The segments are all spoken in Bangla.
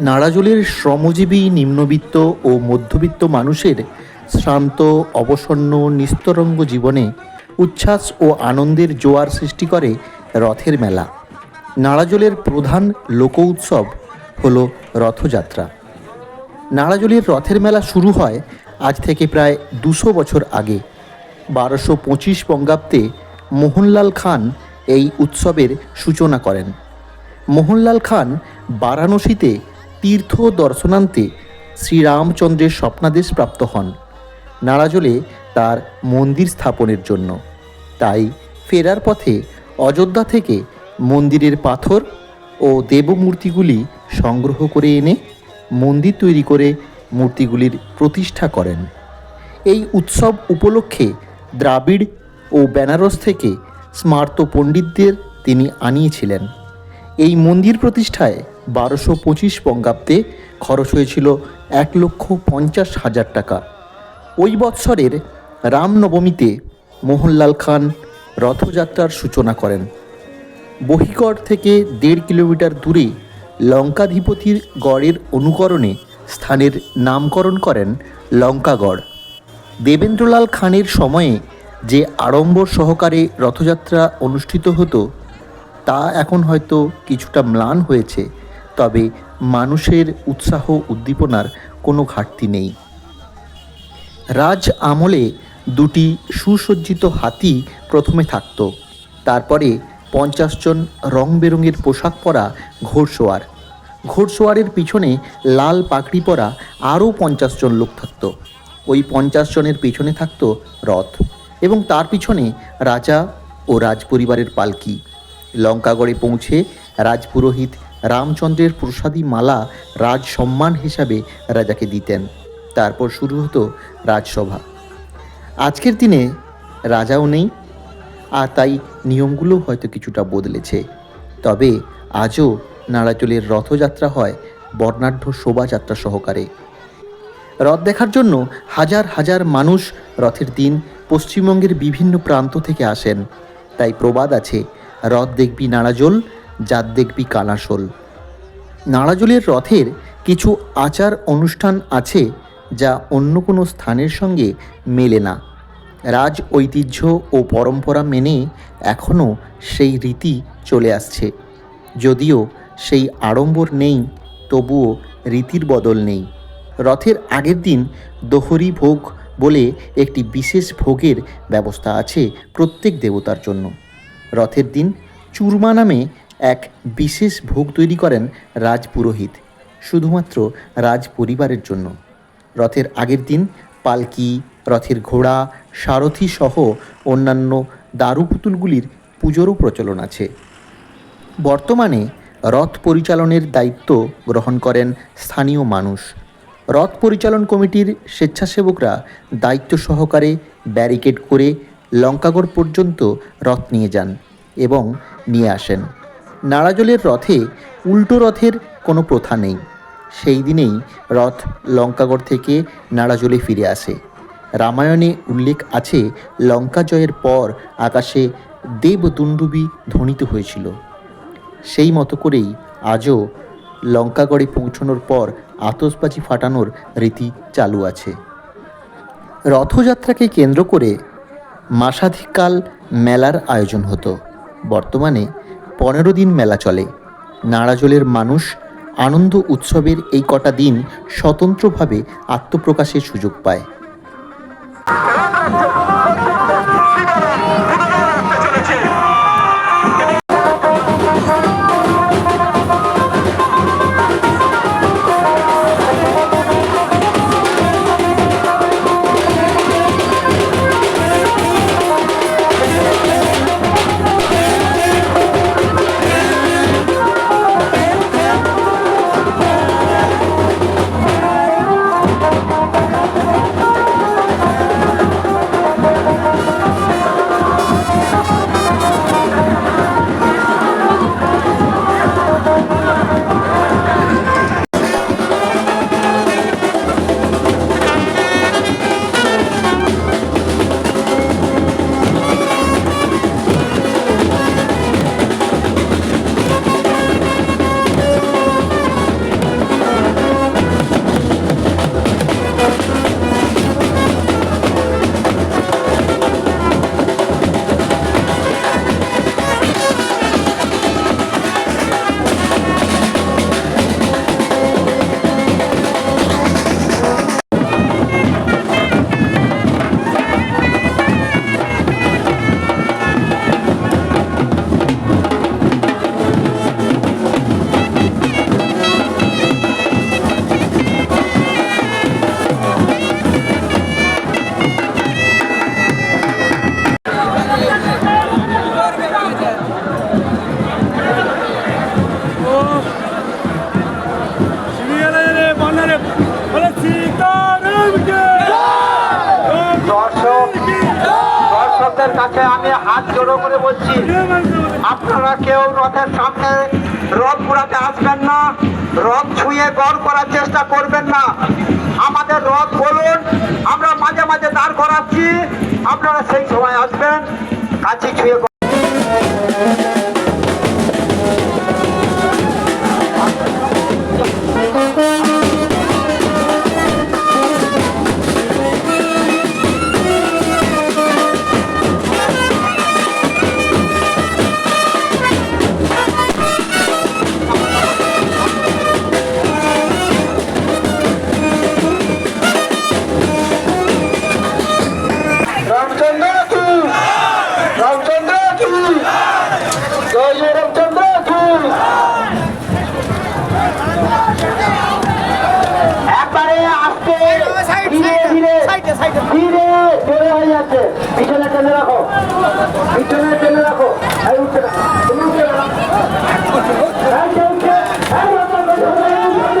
নাড়াজোলের শ্রমজীবী, নিম্নবিত্ত ও মধ্যবিত্ত মানুষের শ্রান্ত, অবসন্ন, নিস্তরঙ্গ জীবনে উচ্ছ্বাস ও আনন্দের জোয়ার সৃষ্টি করে রথের মেলা। নাড়াজলের প্রধান লোক উৎসব হল রথযাত্রা। নাড়াজোলের রথের মেলা শুরু হয় আজ থেকে প্রায় দুশো বছর আগে। বারোশো পঁচিশ বঙ্গাব্দে মোহনলাল খান এই উৎসবের সূচনা করেন। মোহনলাল খান বারাণসীতে তীর্থ দর্শনান্তে শ্রীরামচন্দ্রের স্বপ্নাদেশ প্রাপ্ত হন। নাড়াজোলে তার মন্দির স্থাপনের জন্য। তাই ফেরার পথে অযোধ্যা থেকে মন্দিরের পাথর ও দেবমূর্তিগুলি সংগ্রহ করে এনে মন্দির তৈরি করে মূর্তিগুলির প্রতিষ্ঠা করেন। এই উৎসব উপলক্ষে দ্রাবিড় ও বেনারস থেকে স্মার্ত পণ্ডিতদের তিনি আনিয়েছিলেন। এই মন্দির প্রতিষ্ঠায় বারোশো পঁচিশ বঙ্গাব্দে খরচ হয়েছিল এক লক্ষ পঞ্চাশ হাজার টাকা। ওই বৎসরের রামনবমীতে মোহনলাল খান রথযাত্রার সূচনা করেন। বহিগড় থেকে দেড় কিলোমিটার দূরে লঙ্কাধিপতির গড়ের অনুকরণে স্থানের নামকরণ করেন লঙ্কাগড়। দেবেন্দ্রলাল খানের সময়ে যে আড়ম্বর সহকারে রথযাত্রা অনুষ্ঠিত হতো তা এখন হয়তো কিছুটা ম্লান হয়েছে, তবে মানুষের উৎসাহ উদ্দীপনার কোনো ঘাটতি নেই। রাজ আমলে দুটি সুসজ্জিত হাতি প্রথমে থাকত, তারপরে পঞ্চাশ জন রং বেরঙের পোশাক পরা ঘোড়সোয়ার। ঘোড়সোয়ারের পিছনে লাল পাগড়ি পরা আরও পঞ্চাশ জন লোক থাকত। ওই পঞ্চাশ জনের পিছনে থাকত রথ এবং তার পিছনে রাজা ও রাজপরিবারের পালকি। লঙ্কাগড়ে পৌঁছে রাজপুরোহিত রামচন্দ্রের প্রসাদী মালা রাজ সম্মান হিসাবে রাজাকে দিতেন। তারপর শুরু হতো রাজসভা। আজকের দিনে রাজাও নেই, আর তাই নিয়মগুলো হয়তো কিছুটা বদলেছে। তবে আজও নাড়াচলের রথযাত্রা হয় বর্ণাঢ্য শোভাযাত্রা সহকারে। রথ দেখার জন্য হাজার হাজার মানুষ রথের দিন পশ্চিমবঙ্গের বিভিন্ন প্রান্ত থেকে আসেন। তাই প্রবাদ আছে রথ দেখবি নাড়াজোল, জাত দেখবি কালাশোল। নাড়াজোলের রথের কিছু আচার অনুষ্ঠান আছে যা অন্য কোনো স্থানের সঙ্গে মেলে না। রাজ ঐতিহ্য ও পরম্পরা মেনে এখনও সেই রীতি চলে আসছে। যদিও সেই আড়ম্বর নেই, তবুও রীতির বদল নেই। রথের আগের দিন দোহরি ভোগ বলে একটি বিশেষ ভোগের ব্যবস্থা আছে প্রত্যেক দেবতার জন্য। রথের দিন চুরমা নামে এক বিশেষ ভোগ তৈরি করেন রাজপুরোহিত শুধুমাত্র রাজ পরিবারের জন্য। রথের আগের দিন পালকি, রথের ঘোড়া, সারথি সহ অন্যান্য দারু পুতুলগুলির পুজোরও প্রচলন আছে। বর্তমানে রথ পরিচালনের দায়িত্ব গ্রহণ করেন স্থানীয় মানুষ। রথ পরিচালন কমিটির স্বেচ্ছাসেবকরা দায়িত্ব সহকারে ব্যারিকেড করে লঙ্কাগড় পর্যন্ত রথ নিয়ে যান এবং নিয়ে আসেন। নাড়াজলের রথে উল্টো রথের কোনো প্রথা নেই। সেই দিনেই রথ লঙ্কাগড় থেকে নাড়াজলে ফিরে আসে। রামায়ণে উল্লেখ আছে, লঙ্কা জয়ের পর আকাশে দেবদুণ্ডুবি ধ্বনিত হয়েছিল। সেই মতো করেই আজও লঙ্কাগড়ে পৌঁছানোর পর আতসবাজি ফাটানোর রীতি চালু আছে। রথযাত্রাকে কেন্দ্র করে মাসাধিককাল মেলার আয়োজন হতো। বর্তমানে পনেরো দিন মেলা চলে। নাড়াজলের মানুষ আনন্দ উৎসবের এই কটা দিন স্বতন্ত্রভাবে আত্মপ্রকাশের সুযোগ পায়। হাত জোড়ো করে বলছি, আপনারা কেউ রথের সামনে রথ পুরাতে আসবেন না, রথ ছুঁয়ে গড় করার চেষ্টা করবেন না। আমাদের রথ বলুন, আমরা মাঝে মাঝে দাঁড় করাচ্ছি, আপনারা সেই সময় আসবেন কাছে ছুঁয়ে আস্তে ধীরে ধীরে ধীরে ধীরে হয়ে যাচ্ছে পিছনে টেনে রাখো পিছনে টেনে রাখো আর উঠছে না তুমি উঠছে না এই যে উঠছে, এই উঠছে, এই উঠছে।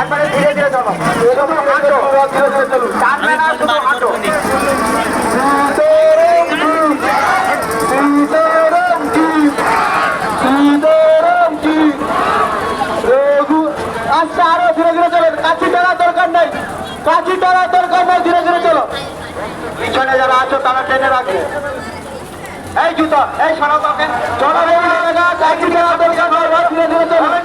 একবারে ধীরে ধীরে চলো শুধু হাঁটো টানবে না শুধু হাঁটো সীতারাম কি সীতারাম কি রঘু আচ্ছা আরও ধীরে ধীরে চলো কাছি টানার দরকার নেই কাছি তারা দরকার নেই ধীরে ধীরে চলো। পিছনে যারা আছো তারা টেনে রাখবে এই জুতো, এই সারা তোকে চলো রে কাছি দরকার নয় ধীরে ধীরে চলো।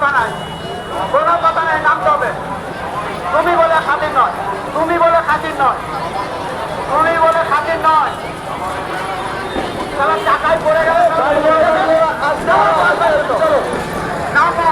কথা নাই তুমি বলে খাতির নয়। তুমি বলে খাতির নয়। তুমি বলে খাতির নয়। টাকায় পড়ে গেলে নামো